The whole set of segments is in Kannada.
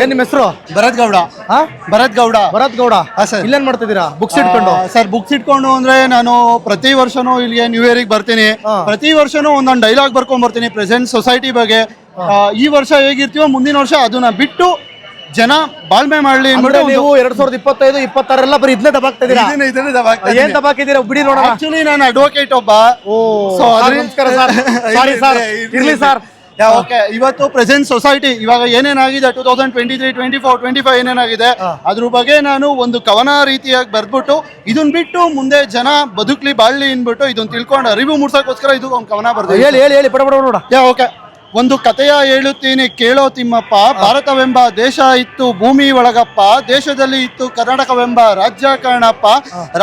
ಏನ್ ನಿಮ್ಮ ಹೆಸರು? ಭರತ್ ಗೌಡ. ಹಾ? ಭರತ್ ಗೌಡ. ಭರತ್ ಗೌಡ. ಹಾ, ಸರ್. ಇಲ್ಲೇನ್ ಮಾಡ್ತಿದ್ದೀರಾ? ಬುಕ್ಸ್ ಇಟ್ಕೊಂಡು? ಸರ್ ಬುಕ್ಸ್ ಇಟ್ಕೊಂಡು ಅಂದ್ರೆ ನಾನು ಪ್ರತಿ ವರ್ಷನೂ ಇಲ್ಲಿಗೆ ನ್ಯೂ ಇಯರ್ ಬರ್ತೀನಿ. ಪ್ರತಿ ವರ್ಷನೂ ಒಂದೊಂದು ಡೈಲಾಗ್ ಬರ್ಕೊಂಡ್ ಬರ್ತೀನಿ ಪ್ರೆಸೆಂಟ್ ಸೊಸೈಟಿ ಬಗ್ಗೆ. ಈ ವರ್ಷ ಹೇಗಿರ್ತೀವೋ ಮುಂದಿನ ವರ್ಷ ಅದನ್ನ ಬಿಟ್ಟು ಜನ ಬಾಳ್ಮೆ ಮಾಡ್ಲಿ ಅಂದ್ರೆ ನೀವು ಎರಡ್ ಸಾವಿರದ ಇಪ್ಪತ್ತೈದು ಇಪ್ಪತ್ತಾರೆಲ್ಲ ಬರೀ ಇದನ್ನೇ ದಬಾಕ್ತಿದ್ದೀರಾ ಏನ್ ದಬಾಕಿದ್ದೀರಾ ಬಿಡಿ ನೋಡೋಣ. ಆಕ್ಚುಲಿ ನಾನು ಅಡ್ವೊಕೇಟ್ ಒಬ್ಬ. ಓ ನಮಸ್ಕಾರ ಸರ್. ಸಾರಿ. ಸರ್ ಇರ್ಲಿ ಸರ್. ಓಕೆ ಇವತ್ತು ಪ್ರೆಸೆಂಟ್ ಸೊಸೈಟಿ ಇವಾಗ ಏನೇನಾಗಿದೆ? Two thousand twenty three twenty four twenty five ಏನೇನಾಗಿದೆ ಅದ್ರ ಬಗ್ಗೆ ನಾನು ಒಂದು ಕವನ ರೀತಿಯಾಗಿ ಬರ್ದ್ಬಿಟ್ಟು ಇದನ್ನ ಬಿಟ್ಟು ಮುಂದೆ ಜನ ಬದುಕ್ಲಿ ಬಾಳ್ಲಿ ಅನ್ಬಿಟ್ಟು ಇದನ್ನ ತಿಳ್ಕೊಂಡು ಅರಿವು ಮೂಡ್ಸೋಕ್ಕೋಸ್ಕರ ಇದು ಒಂದು ಕವನ ಬರ್ದು ಹೇಳಿ ಹೇಳಿ ಹೇಳಿ ಪಡ ಪಡ ನೋಡ ಯಾ ಓಕೆ ಒಂದು ಕಥೆಯ ಹೇಳುತ್ತೀನಿ, ಕೇಳೋ ತಿಮ್ಮಪ್ಪ. ಭಾರತವೆಂಬ ದೇಶ ಇತ್ತು ಭೂಮಿ ಒಳಗಪ್ಪ, ದೇಶದಲ್ಲಿ ಇತ್ತು ಕರ್ನಾಟಕವೆಂಬ ರಾಜ್ಯ ಕಾರಣಪ್ಪ.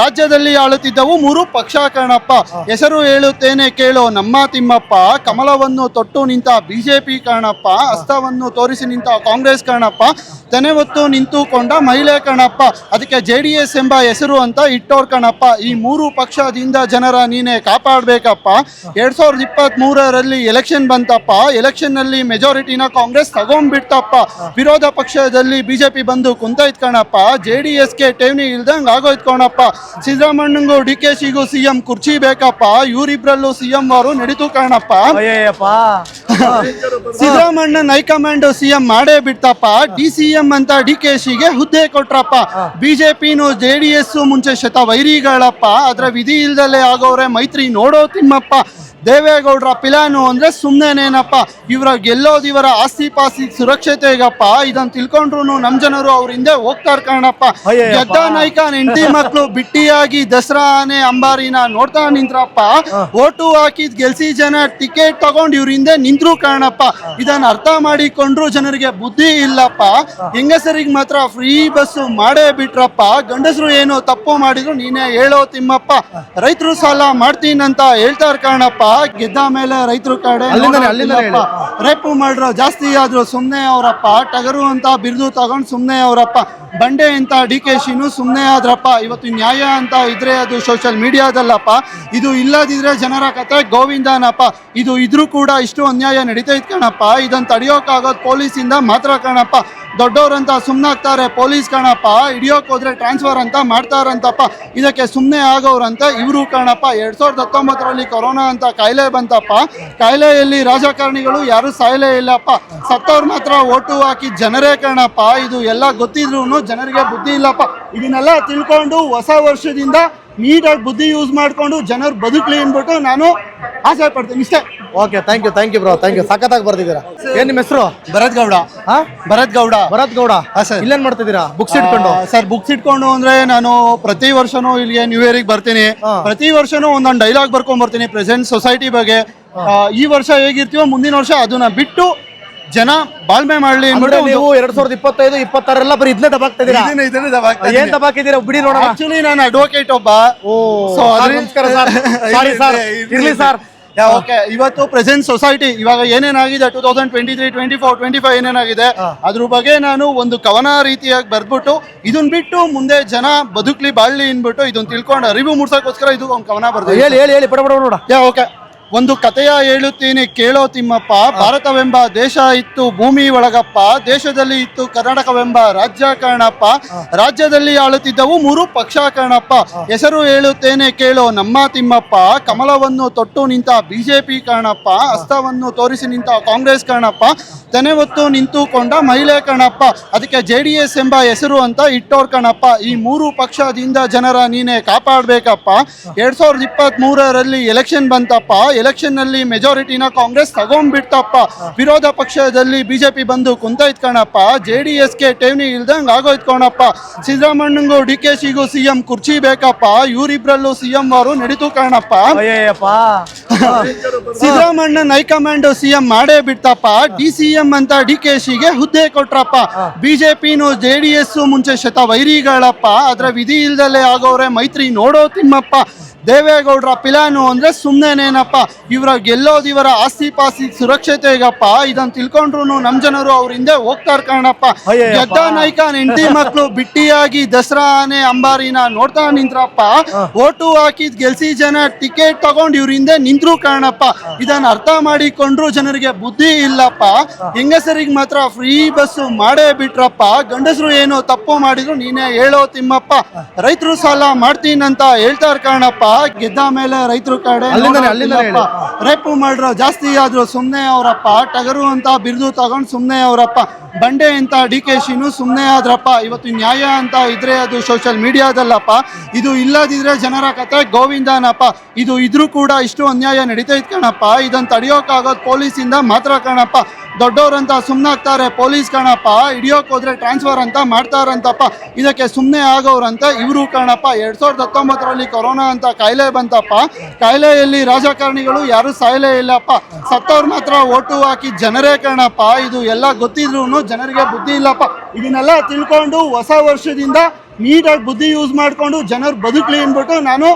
ರಾಜ್ಯದಲ್ಲಿ ಆಳುತ್ತಿದ್ದವು ಮೂರು ಪಕ್ಷ ಕಾರಣಪ್ಪ. ಹೆಸರು ಹೇಳುತ್ತೇನೆ, ಕೇಳೋ ನಮ್ಮ ತಿಮ್ಮಪ್ಪ. ಕಮಲವನ್ನು ತೊಟ್ಟು ನಿಂತ ಬಿಜೆಪಿ ಕಾರಣಪ್ಪ, ಹಸ್ತವನ್ನು ತೋರಿಸಿ ನಿಂತ ಕಾಂಗ್ರೆಸ್ ಕಾರಣಪ್ಪ. ತೆನೆ ಹೊತ್ತು ನಿಂತುಕೊಂಡ ಮಹಿಳೆ ಕಣಪ್ಪ. ಅದಕ್ಕೆ ಜೆ ಡಿ ಎಸ್ ಎಂಬ ಹೆಸರು ಅಂತ ಇಟ್ಟೋರ್ ಕಣಪ್ಪ. ಈ ಮೂರು ಪಕ್ಷದಿಂದ ಜನರ ನೀನೆ ಕಾಪಾಡಬೇಕಪ್ಪ. ಎರಡ್ ಸಾವಿರದ ಇಪ್ಪತ್ತ್ ಮೂರರಲ್ಲಿ ಎಲೆಕ್ಷನ್ ಬಂತಪ್ಪ. ಎಲೆಕ್ಷನ್ನಲ್ಲಿ ಮೆಜಾರಿಟಿನ ಕಾಂಗ್ರೆಸ್ ತಗೊಂಡ್ಬಿಡ್ತಪ್ಪ. ವಿರೋಧ ಪಕ್ಷದಲ್ಲಿ ಬಿಜೆಪಿ ಬಂದು ಕುಂತೈತ್ ಕಣಪ್ಪ. ಜೆ ಡಿ ಎಸ್ಗೆ ಠೇವಣಿ ಇಲ್ದಂಗೆ ಆಗೋಯ್ತ್ ಕಣಪ್ಪ. ಸಿದ್ದರಾಮಣ್ಣಂಗೂ ಡಿ ಕೆ ಶಿಗೂ ಸಿಎಂ ಕುರ್ಚಿ ಬೇಕಪ್ಪ. ಇವರಿಬ್ರಲ್ಲೂ ಸಿಎಂ ಅವರು ನಡೀತು ಕಣಪ್ಪ. ಸಿದ್ದರಾಮಣ್ಣನ ಹೈಕಮಾಂಡ್ ಸಿಎಂ ಮಾಡೇ ಬಿಡ್ತಪ್ಪ. ಡಿ ಸಿ ಎಂ ಅಂತ ಡಿ ಕೆ ಶಿಗೆ ಹುದ್ದೆ ಕೊಟ್ರಪ್ಪ. ಬಿಜೆಪಿನೂ ಜೆ ಡಿ ಎಸ್ ಮುಂಚೆ ಶತ ವೈರಿಗಳಪ್ಪ ಅದ್ರ ವಿಧಿ ಇಲ್ದಲೆ ಆಗೋರೆ ಮೈತ್ರಿ ನೋಡೋ ತಿಮ್ಮಪ್ಪ. ದೇವೇಗೌಡರ ಪಿಲಾನು ಅಂದ್ರೆ ಸುಮ್ಮನೆನೇನಪ್ಪ ಇವರ ಗೆಲ್ಲೋದು ಇವರ ಆಸ್ತಿ ಪಾಸ್ತಿ ಸುರಕ್ಷತೆ ಈಗಪ್ಪ ಇದನ್ನ ತಿಳ್ಕೊಂಡ್ರು ನಮ್ ಜನರು ಅವ್ರ ಹಿಂದೆ ಹೋಗ್ತಾರ ಕಾಣಪ್ಪ. ಅಯ್ಯಯ್ಯಪ್ಪ. ಗೆದ್ದ ನಾಯ್ಕ ಹೆಂಡತಿ ಮಕ್ಳು ಬಿಟ್ಟಿಯಾಗಿ ದಸರಾ ಆನೆ ಅಂಬಾರಿನ ನೋಡ್ತಾ ನಿಂತ್ರಪ್ಪ ಓಟು ಹಾಕಿದ್ ಗೆಲ್ಸಿ ಜನ ಟಿಕೆಟ್ ತಗೊಂಡ್ ಇವ್ರ ಹಿಂದೆ ನಿಂತ್ರು ಕಾರಣಪ್ಪ ಇದನ್ನ ಅರ್ಥ ಮಾಡಿಕೊಂಡ್ರು ಜನರಿಗೆ ಬುದ್ಧಿ ಇಲ್ಲಪ್ಪ. ಹೆಂಗಸರಿಗೆ ಮಾತ್ರ ಫ್ರೀ ಬಸ್ ಮಾಡೇ ಬಿಟ್ರಪ್ಪ. ಗಂಡಸರು ಏನು ತಪ್ಪು ಮಾಡಿದ್ರು ನೀನೇ ಹೇಳೋ ತಿಮ್ಮಪ್ಪ. ರೈತರು ಸಾಲ ಮಾಡ್ತೀನಂತ ಹೇಳ್ತಾರ ಕಾರಣಪ್ಪ ಗೆದ್ದ ಮೇಲೆ ರೈತರು ಕಡೆ ರೇಪ್ ಮಾಡ್ರು ಜಾಸ್ತಿ ಆದ್ರು ಸುಮ್ನೆ ಅವರಪ್ಪ ಟಗರು ಅಂತ ಬಿರುದು ತಗೊಂಡ್ ಸುಮ್ನೆ ಅವರಪ್ಪ ಬಂಡೆ ಅಂತ ಡಿ ಕೆ ಶಿನು ಸುಮ್ನೆ ಆದ್ರಪ್ಪ. ಇವತ್ತು ನ್ಯಾಯ ಅಂತ ಇದ್ರೆ ಅದು ಸೋಷಿಯಲ್ ಮೀಡಿಯಾದಲ್ಲಪ್ಪ ಇದು ಇಲ್ಲದಿದ್ರೆ ಜನರ ಕತೆ ಗೋವಿಂದನಪ್ಪ. ಇದು ಇದ್ರೂ ಕೂಡ ಇಷ್ಟು ಅನ್ಯಾಯ ನಡೀತೈತ್ ಕಣಪ್ಪ. ಇದನ್ನ ತಡಿಯೋಕಾಗೋದು ಪೊಲೀಸಿಂದ ಮಾತ್ರ ಕಣಪ್ಪ. ದೊಡ್ಡವ್ರಂತ ಸುಮ್ಮನಾಗ್ತಾರೆ ಪೊಲೀಸ್ ಕಣಪ್ಪ ಹಿಡಿಯೋಕೆ ಹೋದ್ರೆ ಟ್ರಾನ್ಸ್ಫರ್ ಅಂತ ಮಾಡ್ತಾರಂತಪ್ಪ. ಇದಕ್ಕೆ ಸುಮ್ಮನೆ ಆಗೋರಂತ ಇವರು ಕಣಪ್ಪ, ಎರಡ್ ಸಾವಿರದ ಹತ್ತೊಂಬತ್ತರಲ್ಲಿ ಕೊರೋನಾ ಅಂತ ಕಾಯಿಲೆ ಬಂತಪ್ಪ. ಕಾಯಿಲೆಯಲ್ಲಿ ರಾಜಕಾರಣಿಗಳು ಯಾರು ಸಾಯಲೇ ಇಲ್ಲಪ್ಪ. ಸತ್ತವ್ರು ಮಾತ್ರ ಓಟು ಹಾಕಿ ಜನರೇ ಕಣಪ್ಪ. ಇದು ಎಲ್ಲ ಗೊತ್ತಿದ್ರು ಜನರಿಗೆ ಬುದ್ಧಿ ಇಲ್ಲಪ್ಪ. ಇದನ್ನೆಲ್ಲ ತಿಳ್ಕೊಂಡು ಹೊಸ ವರ್ಷದಿಂದ ನೀಟಾಗಿ ಬುದ್ಧಿ ಯೂಸ್ ಮಾಡಿಕೊಂಡು ಜನರು ಬದುಕಲಿ ಅಂದ್ಬಿಟ್ಟು ನಾನು ಆಸೆ ಪಡ್ತೀನಿ. ಇಷ್ಟೇ. Okay thank you thank you bro thank you ಸಖತ್ತಾಗಿ ಬರ್ತಿದ್ದೀರಾ ಏನ್ ನಿಮ್ಮ ಹೆಸರು? ಭರತ್ ಗೌಡ. ಹಾ? ಭರತ್ ಗೌಡ. ಭರತ್ ಗೌಡ. ಸರ್. ಇಲ್ಲೇನ್ ಮಾಡ್ತಿದ್ದೀರಾ? ಬುಕ್ಸ್ ಇಟ್ಕೊಂಡು? ಸರ್ ಬುಕ್ಸ್ ಇಟ್ಕೊಂಡು ಅಂದ್ರೆ ನಾನು ಪ್ರತಿ ವರ್ಷನೂ ಇಲ್ಲಿಗೆ ನ್ಯೂ ಇಯರ್ ಬರ್ತೀನಿ. ಪ್ರತಿ ವರ್ಷನೂ ಒಂದೊಂದು ಡೈಲಾಗ್ ಬರ್ಕೊಂಡ್ ಬರ್ತೀನಿ ಪ್ರೆಸೆಂಟ್ ಸೊಸೈಟಿ ಬಗ್ಗೆ. ಈ ವರ್ಷ ಹೇಗಿರ್ತೀವೋ ಮುಂದಿನ ವರ್ಷ ಅದನ್ನ ಬಿಟ್ಟು ಜನ ಬಾಳ್ಮೆ ಮಾಡ್ಲಿ ನೀವು ಎರಡ್ ಸಾವಿರದ ಇಪ್ಪತ್ತೈದು ಇಪ್ಪತ್ತಾರೆಲ್ಲ ಬರೀ ಇದನ್ನೇ ದಬಾಕ್ತಿದ್ದೀರಾ? ಏನ್ ದಬಾಕಿದ್ದೀರಾ? ಬಿಡಿ ನೋಡೋಣ. ಆಕ್ಚುಲಿ ನಾನು ಅಡ್ವೊಕೇಟ್ ಒಬ್ಬ. ಓ So, ನಮಸ್ಕಾರ ಸರ್. ಸಾರಿ. ಸರ್ ಇರ್ಲಿ ಸರ್. ಓಕೆ ಇವತ್ತು ಪ್ರೆಸೆಂಟ್ ಸೊಸೈಟಿ ಇವಾಗ ಏನೇನಾಗಿದೆ? Two thousand twenty three twenty four twenty five ಏನೇನಾಗಿದೆ ಅದ್ರ ಬಗ್ಗೆ ನಾನು ಒಂದು ಕವನ ರೀತಿಯಾಗಿ ಬರೆದ್ಬಿಟ್ಟು ಇದನ್ನ ಬಿಟ್ಟು ಮುಂದೆ ಜನ ಬದುಕ್ಲಿ ಬಾಳ್ಲಿ ಅಂದ್ಬಿಟ್ಟು ಇದನ್ನ ತಿಳ್ಕೊಂಡು ಅರಿವು ಮೂಡ್ಸೋಕ್ಕೋಸ್ಕರ ಇದು ಒಂದು ಕವನ ಬರ್ತದೆ ಹೇಳಿ ಹೇಳಿ ಹೇಳಿ ಪಡ ಯಾ ಓಕೆ ಒಂದು ಕಥೆಯ ಹೇಳುತ್ತೀನಿ, ಕೇಳೋ ತಿಮ್ಮಪ್ಪ. ಭಾರತವೆಂಬ ದೇಶ ಇತ್ತು ಭೂಮಿ ಒಳಗಪ್ಪ, ದೇಶದಲ್ಲಿ ಇತ್ತು ಕರ್ನಾಟಕವೆಂಬ ರಾಜ್ಯ ಕಾರಣಪ್ಪ. ರಾಜ್ಯದಲ್ಲಿ ಆಳುತ್ತಿದ್ದವು ಮೂರು ಪಕ್ಷ ಕಾರಣಪ್ಪ. ಹೆಸರು ಹೇಳುತ್ತೇನೆ, ಕೇಳೋ ನಮ್ಮ ತಿಮ್ಮಪ್ಪ. ಕಮಲವನ್ನು ತೊಟ್ಟು ನಿಂತ ಬಿಜೆಪಿ ಕಾರಣಪ್ಪ. ಹಸ್ತವನ್ನು ತೋರಿಸಿ ನಿಂತ ಕಾಂಗ್ರೆಸ್ ಕಾರಣಪ್ಪ. ತೆನೆ ಹೊತ್ತು ನಿಂತುಕೊಂಡ ಮಹಿಳೆ ಕಾರಣಪ್ಪ. ಅದಕ್ಕೆ ಜೆ ಎಂಬ ಹೆಸರು ಅಂತ ಇಟ್ಟೋರ್ ಕಣಪ್ಪ ಈ ಮೂರು ಪಕ್ಷದಿಂದ ಜನರ ನೀನೆ ಕಾಪಾಡಬೇಕಪ್ಪ. ಎರಡ್ ಸಾವಿರದ ಇಪ್ಪತ್ತ್ ಮೂರರಲ್ಲಿ ಎಲೆಕ್ಷನ್ ಬಂತಪ್ಪ. ಎಲೆಕ್ಷನ್ನಲ್ಲಿ ಮೆಜಾರಿಟಿನ ಕಾಂಗ್ರೆಸ್ ತಗೊಂಡ್ಬಿಡ್ತಪ್ಪ. ವಿರೋಧ ಪಕ್ಷದಲ್ಲಿ ಬಿಜೆಪಿ ಬಂದು ಕುಂತೈತ್ ಕಣಪ್ಪ. ಜೆ ಡಿ ಎಸ್ಗೆ ಠೇವಣಿ ಇಲ್ದಂಗೆ ಆಗೋಯ್ತ್ ಕಣಪ್ಪ. ಸಿದ್ದರಾಮಣ್ಣಗೂ ಡಿ ಕೆ ಶಿಗೂ ಸಿಎಂ ಕುರ್ಚಿ ಬೇಕಪ್ಪ. ಇವರಿಬ್ರಲ್ಲೂ ಸಿಎಂ ಅವರು ನಡೀತು ಕಾಣಪ್ಪ. ಸಿದ್ದರಾಮಣ್ಣನ್ ಹೈಕಮಾಂಡ್ ಸಿಎಂ ಮಾಡೇ ಬಿಡ್ತಪ್ಪ. ಡಿ ಸಿ ಎಂ ಅಂತ ಡಿ ಕೆ ಶಿಗೆ ಹುದ್ದೆ ಕೊಟ್ರಪ್ಪ. ಬಿ ಜೆ ಡಿ ಎಸ್ ಮುಂಚೆ ಶತ ವೈರಿಗಳಪ್ಪ ಅದರ ವಿಧಿ ಇಲ್ದಲೆ ಆಗೋರೆ ಮೈತ್ರಿ ನೋಡೋ ತಿಮ್ಮಪ್ಪ. ದೇವೇಗೌಡರ ಪಿಲಾನು ಅಂದ್ರೆ ಸುಮ್ಮನೆನೇನಪ್ಪ ಇವರ ಗೆಲ್ಲೋದು ಇವರ ಆಸ್ತಿ ಪಾಸ್ತಿ ಸುರಕ್ಷತೆ ಈಗಪ್ಪ. ಇದನ್ನ ತಿಳ್ಕೊಂಡ್ರು ನಮ್ ಜನರು ಅವ್ರ ಹಿಂದೆ ಹೋಗ್ತಾರ ಕಾರಣಪ್ಪ. ಗೆದ್ದ ನಾಯ್ಕ ಹೆಂಡತಿ ಮಕ್ಳು ಬಿಟ್ಟಿಯಾಗಿ ದಸರಾ ಆನೆ ಅಂಬಾರಿನ ನೋಡ್ತಾ ನಿಂತ್ರಪ್ಪ. ಓಟು ಹಾಕಿದ್ ಗೆಲ್ಸಿ ಜನ ಟಿಕೆಟ್ ತಗೊಂಡ್ ಇವ್ರ ಹಿಂದೆ ನಿಂತ್ರು ಕಾರಣಪ್ಪ ಇದನ್ನ ಅರ್ಥ ಮಾಡಿಕೊಂಡ್ರು ಜನರಿಗೆ ಬುದ್ಧಿ ಇಲ್ಲಪ್ಪ. ಹೆಂಗಸರಿಗೆ ಮಾತ್ರ ಫ್ರೀ ಬಸ್ ಮಾಡೇ ಬಿಟ್ರಪ್ಪ. ಗಂಡಸರು ಏನು ತಪ್ಪು ಮಾಡಿದ್ರು ನೀನೇ ಹೇಳೋ ತಿಮ್ಮಪ್ಪ. ರೈತರು ಸಾಲ ಮಾಡ್ತೀನಂತ ಹೇಳ್ತಾರ ಕಾರಣಪ್ಪ ಗೆದ್ದ ಮೇಲೆ ರೈತರು ಕಡೆ ರೇಪ್ ಮಾಡ್ರ ಹೇಳಿ. ರೇಪು ಮಾಡ್ರ ಜಾಸ್ತಿ ಆದ್ರು ಸುಮ್ನೆ ಅವರಪ್ಪ ಟಗರು ಅಂತ ಬಿರುದು ತಗೊಂಡ್ ಸುಮ್ನೆ ಅವರಪ್ಪ. ಬಂಡೆ ಅಂತ ಡಿ ಕೆ ಶಿನು ಸುಮ್ನೆ ಆದ್ರಪ್ಪ. ಇವತ್ತು ನ್ಯಾಯ ಅಂತ ಇದ್ರೆ ಅದು ಸೋಷಿಯಲ್ ಮೀಡಿಯಾದಲ್ಲಪ್ಪ ಇದು ಇಲ್ಲದಿದ್ರೆ ಜನರ ಕತೆ ಗೋವಿಂದನಪ್ಪ. ಇದು ಇದ್ರೂ ಕೂಡ ಇಷ್ಟು ಅನ್ಯಾಯ ನಡೀತೈತ್ ಕಣಪ್ಪ. ಇದನ್ನ ಪೊಲೀಸ್ ಪೊಲೀಸಿಂದ ಮಾತ್ರ ಕಣಪ್ಪ. ದೊಡ್ಡವ್ರಂತ ಸುಮ್ಮನಾಗ್ತಾರೆ ಪೊಲೀಸ್ ಕಣಪ್ಪ. ಹಿಡಿಯೋಕ್ ಹೋದ್ರೆ ಟ್ರಾನ್ಸ್ಫರ್ ಅಂತ ಮಾಡ್ತಾರಂತಪ್ಪ. ಇದಕ್ಕೆ ಸುಮ್ಮನೆ ಆಗೋರಂತ ಇವರು ಕಣಪ್ಪ. ಎರಡ್ ಸಾವಿರದ ಹತ್ತೊಂಬತ್ತರಲ್ಲಿ ಕೊರೋನಾ ಅಂತ ಕಾಯಿಲೆ ಬಂತಪ್ಪ. ಕಾಯಿಲೆಯಲ್ಲಿ ರಾಜಕಾರಣಿಗಳು ಯಾರು ಸಾಯಲೇ ಇಲ್ಲಪ್ಪ. ಸತ್ತವ್ರು ಮಾತ್ರ ಓಟು ಹಾಕಿ ಜನರೇ ಕಾರಣಪ್ಪ ಇದು ಎಲ್ಲ ಗೊತ್ತಿದ್ರು ಜನರಿಗೆ ಬುದ್ಧಿ ಇಲ್ಲಪ್ಪ. ಇದನ್ನೆಲ್ಲ ತಿಳ್ಕೊಂಡು ಹೊಸ ವರ್ಷದಿಂದ ನೀಟಾಗಿ ಬುದ್ಧಿ ಯೂಸ್ ಮಾಡ್ಕೊಂಡು ಜನರು ಬದುಕಲಿ ಅಂದ್ಬಿಟ್ಟು ನಾನು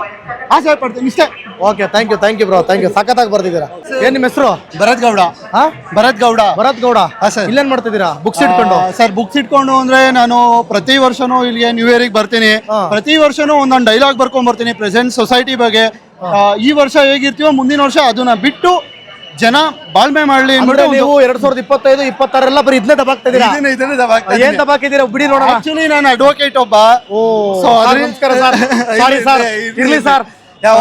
ಆಸೆ ಪಡ್ತೀನಿ ಇಷ್ಟೇ. Okay thank you thank you bro thank you ಸಖತ್ತಾಗಿ ಬರ್ತಿದ್ದೀರಾ ಏನ್ ನಿಮ್ಮ ಹೆಸರು? ಭರತ್ ಗೌಡ. ಹಾ? ಭರತ್ ಗೌಡ. ಭರತ್ ಗೌಡ. ಹಾ, ಸರ್. ಇಲ್ಲೇನ್ ಮಾಡ್ತಿದ್ದೀರಾ? ಬುಕ್ಸ್ ಇಟ್ಕೊಂಡು? ಸರ್ ಬುಕ್ಸ್ ಇಟ್ಕೊಂಡು ಅಂದ್ರೆ ನಾನು ಪ್ರತಿ ವರ್ಷನೂ ಇಲ್ಲಿಗೆ ನ್ಯೂ ಇಯರಿಗೆ ಬರ್ತೀನಿ. ಪ್ರತಿ ವರ್ಷನೂ ಒಂದೊಂದು ಡೈಲಾಗ್ ಬರ್ಕೊಂಡ್ ಬರ್ತೀನಿ ಪ್ರೆಸೆಂಟ್ ಸೊಸೈಟಿ ಬಗ್ಗೆ. ಆ, ಈ ವರ್ಷ ಹೇಗಿರ್ತೀವೋ ಮುಂದಿನ ವರ್ಷ ಅದನ್ನ ಬಿಟ್ಟು ಜನ ಬಾಳ್ಮೆ ಮಾಡ್ಲಿ ಅಂದ್ರೆ ನೀವು ಎರಡ್ ಸಾವಿರದ ಇಪ್ಪತ್ತೈದು ಇಪ್ಪತ್ತಾರೆಲ್ಲ ಬರೀ ಇದನ್ನೇ ದಬಾಕ್ತಾ ಇದೀರಾ ಏನ್ ದಬಾಕಿದ್ದೀರಾ ಬಿಡಿ ನೋಡೋಣ. ಆಕ್ಚುಲಿ ನಾನು ಅಡ್ವೊಕೇಟ್ ಒಬ್ಬ. ಓ ನಮಸ್ಕಾರ ಸರ್. Sorry sir. ಇರ್ಲಿ ಸರ್.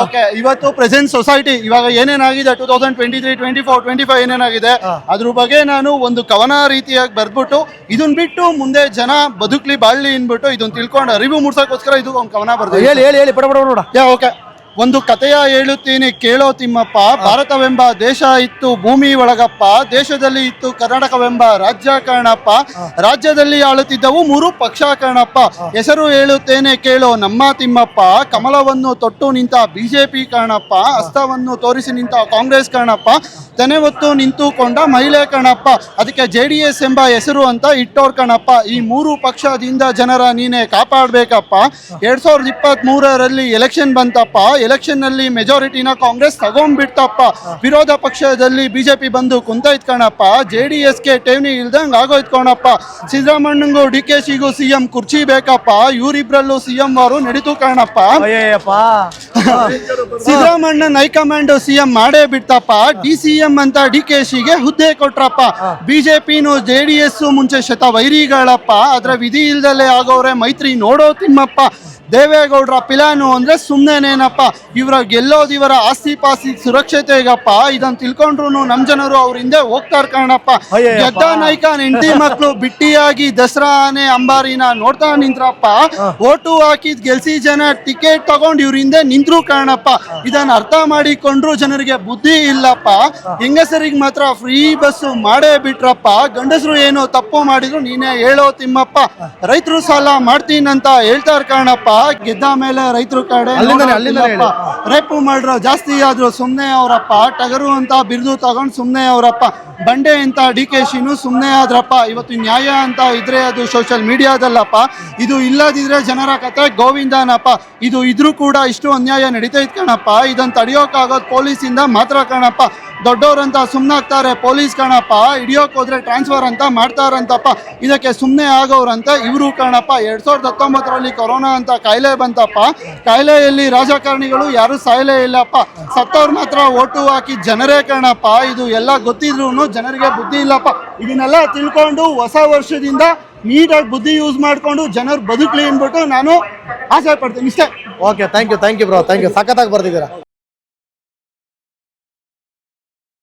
ಓಕೆ ಇವತ್ತು ಪ್ರೆಸೆಂಟ್ ಸೊಸೈಟಿ ಇವಾಗ ಏನೇನಾಗಿದೆ? Two thousand twenty three twenty four twenty five ಏನೇನಾಗಿದೆ ಅದ್ರ ಬಗ್ಗೆ ನಾನು ಒಂದು ಕವನ ರೀತಿಯಾಗಿ ಬರ್ದ್ಬಿಟ್ಟು ಇದನ್ನ ಬಿಟ್ಟು ಮುಂದೆ ಜನ ಬದುಕ್ಲಿ ಬಾಳ್ಲಿ ಅಂದ್ಬಿಟ್ಟು ಇದನ್ನ ತಿಳ್ಕೊಂಡು ಅರಿವು ಮೂಡ್ಸಕ್ಕೋಸ್ಕರ ಇದು ಒಂದು ಕವನ ಬರ್ದು ಹೇಳಿ ಹೇಳಿ ಹೇಳಿ ಪಡ ಪಡ ನೋಡ. ಯಾ ಓಕೆ ಒಂದು ಕಥೆಯ ಹೇಳುತ್ತೀನಿ, ಕೇಳೋ ತಿಮ್ಮಪ್ಪ. ಭಾರತವೆಂಬ ದೇಶ ಇತ್ತು ಭೂಮಿ ಒಳಗಪ್ಪ, ದೇಶದಲ್ಲಿ ಇತ್ತು ಕರ್ನಾಟಕವೆಂಬ ರಾಜ್ಯ ಕಾರಣಪ್ಪ. ರಾಜ್ಯದಲ್ಲಿ ಆಳುತ್ತಿದ್ದವು ಮೂರು ಪಕ್ಷ ಕಾರಣಪ್ಪ. ಹೆಸರು ಹೇಳುತ್ತೇನೆ, ಕೇಳೋ ನಮ್ಮ ತಿಮ್ಮಪ್ಪ. ಕಮಲವನ್ನು ತೊಟ್ಟು ನಿಂತ ಬಿಜೆಪಿ ಕಾರಣಪ್ಪ. ಹಸ್ತವನ್ನು ತೋರಿಸಿ ನಿಂತ ಕಾಂಗ್ರೆಸ್ ಕಾರಣಪ್ಪ. ತೆನೆ ಹೊತ್ತು ನಿಂತುಕೊಂಡ ಮಹಿಳೆ ಕಣಪ್ಪ. ಅದಕ್ಕೆ ಜೆ ಡಿ ಎಸ್ ಎಂಬ ಹೆಸರು ಅಂತ ಇಟ್ಟೋರ್ ಕಣಪ್ಪ. ಈ ಮೂರು ಪಕ್ಷದಿಂದ ಜನರ ನೀನೆ ಕಾಪಾಡಬೇಕಪ್ಪ. ಎರಡ್ ಸಾವಿರದ ಇಪ್ಪತ್ತ್ ಮೂರರಲ್ಲಿ ಎಲೆಕ್ಷನ್ ಬಂತಪ್ಪ ಎಲೆಕ್ಷನ್ನಲ್ಲಿ ಮೆಜಾರಿಟಿನ ಕಾಂಗ್ರೆಸ್ ತಗೊಂಡ್ಬಿಡ್ತಪ್ಪ. ವಿರೋಧ ಪಕ್ಷದಲ್ಲಿ ಬಿಜೆಪಿ ಬಂದು ಕುಂತೈತ್ ಕಣಪ್ಪ. ಜೆ ಡಿ ಎಸ್ಗೆ ಠೇವಣಿ ಇಲ್ದಂಗೆ ಆಗೋಯ್ತು ಕಣಪ್ಪ. ಸಿದ್ದರಾಮಣ್ಣಗೂ ಡಿ ಕೆ ಸಿಗೂ ಸಿಎಂ ಕುರ್ಚಿ ಬೇಕಪ್ಪ. ಇವರಿಬ್ರಲ್ಲೂ ಸಿಎಂ ಅವರು ನಡೀತು ಕಣಪ್ಪ. ಸಿದ್ದರಾಮಣ್ಣನ ಹೈಕಮಾಂಡ್ ಸಿಎಂ ಮಾಡೇ ಬಿಡ್ತಪ್ಪ. ಡಿ ಸಿ ಎಂ ಅಂತ ಡಿ ಕೆ ಶಿಗೆ ಹುದ್ದೆ ಕೊಟ್ರಪ್ಪ. ಬಿಜೆಪಿನೂ ಜೆ ಡಿ ಎಸ್ ಮುಂಚೆ ಶತ ವೈರಿಗಳಪ್ಪ ಅದ್ರ ವಿಧಿ ಇಲ್ದಲೆ ಆಗೋರೆ ಮೈತ್ರಿ ನೋಡೋ ತಿಮ್ಮಪ್ಪ. ದೇವೇಗೌಡರ ಪಿಲಾನು ಅಂದ್ರೆ ಸುಮ್ಮನೆನೇನಪ್ಪ ಇವರ ಗೆಲ್ಲೋದು ಇವರ ಆಸ್ತಿ ಪಾಸ್ತಿ ಸುರಕ್ಷತೆ ಈಗಪ್ಪ ಇದನ್ನ ತಿಳ್ಕೊಂಡ್ರು ನಮ್ ಜನರು ಅವ್ರ ಹಿಂದೆ ಹೋಗ್ತಾರ ಕಾರಣಪ್ಪ. ಗೆದ್ದ ನಾಯ್ಕ ಹೆಂಡತಿ ಮಕ್ಳು ಬಿಟ್ಟಿಯಾಗಿ ದಸರಾ ಆನೆ ಅಂಬಾರಿನ ನೋಡ್ತಾ ನಿಂತ್ರಪ್ಪ. ಓಟು ಹಾಕಿದ್ ಗೆಲ್ಸಿ ಜನ ಟಿಕೆಟ್ ತಗೊಂಡ್ ಇವ್ರ ಹಿಂದೆ ನಿಂತ್ರು ಕಾರಣಪ್ಪ ಇದನ್ನ ಅರ್ಥ ಮಾಡಿಕೊಂಡ್ರು ಜನರಿಗೆ ಬುದ್ಧಿ ಇಲ್ಲಪ್ಪ. ಹೆಂಗಸರಿಗೆ ಮಾತ್ರ ಫ್ರೀ ಬಸ್ಸು ಮಾಡೇ ಬಿಟ್ರಪ್ಪ. ಗಂಡಸರು ಏನು ತಪ್ಪು ಮಾಡಿದ್ರು ನೀನೇ ಹೇಳೋ ತಿಮ್ಮಪ್ಪ. ರೈತರು ಸಾಲ ಮಾಡ್ತೀನಂತ ಹೇಳ್ತಾರ ಕಾರಣಪ್ಪ ಗೆದ್ದ ಮೇಲೆ ರೈತರು ಕಡೆ. ರೇಪು ಮಾಡ್ರು ಜಾಸ್ತಿ ಆದ್ರು ಸುಮ್ನೆ ಅವರಪ್ಪ ಟಗರು ಅಂತ ಬಿರುದು ತಗೊಂಡ್ ಸುಮ್ನೆ ಅವರಪ್ಪ. ಬಂಡೆ ಅಂತ ಡಿ ಕೆ ಶಿನು ಸುಮ್ನೆ ಆದ್ರಪ್ಪ. ಇವತ್ತು ನ್ಯಾಯ ಅಂತ ಇದ್ರೆ ಅದು ಸೋಷಿಯಲ್ ಮೀಡಿಯಾದಲ್ಲಪ್ಪ ಇದು ಇಲ್ಲದಿದ್ರೆ ಜನರ ಕತೆ ಗೋವಿಂದನಪ್ಪ. ಇದು ಇದ್ರೂ ಕೂಡ ಇಷ್ಟು ಅನ್ಯಾಯ ನಡೀತೈತ್ ಕಣಪ್ಪ. ಇದನ್ನ ತಡಿಯೋಕಾಗೋದು ಪೊಲೀಸಿಂದ ಮಾತ್ರ ಕಣಪ್ಪ. ದೊಡ್ಡವ್ರಂತ ಸುಮ್ಮನಾಗ್ತಾರೆ ಪೊಲೀಸ್ ಕಣಪ್ಪ ಹಿಡಿಯೋಕೆ ಹೋದ್ರೆ ಟ್ರಾನ್ಸ್ಫರ್ ಅಂತ ಮಾಡ್ತಾರಂತಪ್ಪ. ಇದಕ್ಕೆ ಸುಮ್ಮನೆ ಆಗೋರಂತ ಇವರು ಕಣಪ್ಪ, ಎರಡು ಸಾವಿರದ ಹತ್ತೊಂಬತ್ತರಲ್ಲಿ ಕೊರೋನಾ ಅಂತ ಕಾಯಿಲೆ ಬಂತಪ್ಪ. ಕಾಯಿಲೆಯಲ್ಲಿ ರಾಜಕಾರಣಿಗಳು ಯಾರು ಸಾಯಲೇ ಇಲ್ಲಪ್ಪ. ಸತ್ತವ್ರು ಮಾತ್ರ ಓಟು ಹಾಕಿ ಜನರೇ ಕಣಪ್ಪ. ಇದು ಎಲ್ಲ ಗೊತ್ತಿದ್ರು ಜನರಿಗೆ ಬುದ್ಧಿ ಇಲ್ಲಪ್ಪ. ಇದನ್ನೆಲ್ಲ ತಿಳ್ಕೊಂಡು ಹೊಸ ವರ್ಷದಿಂದ ನೀಟಾಗಿ ಬುದ್ಧಿ ಯೂಸ್ ಮಾಡ್ಕೊಂಡು ಜನರು ಬದುಕಲಿ ಅಂದ್ಬಿಟ್ಟು ನಾನು ಆಸೆ ಪಡ್ತೀನಿ. ಇಷ್ಟೇ. Okay thank you thank you bro thank you ಸಖತ್ತಾಗಿ ಬರ್ತಿದ್ದೀರಾ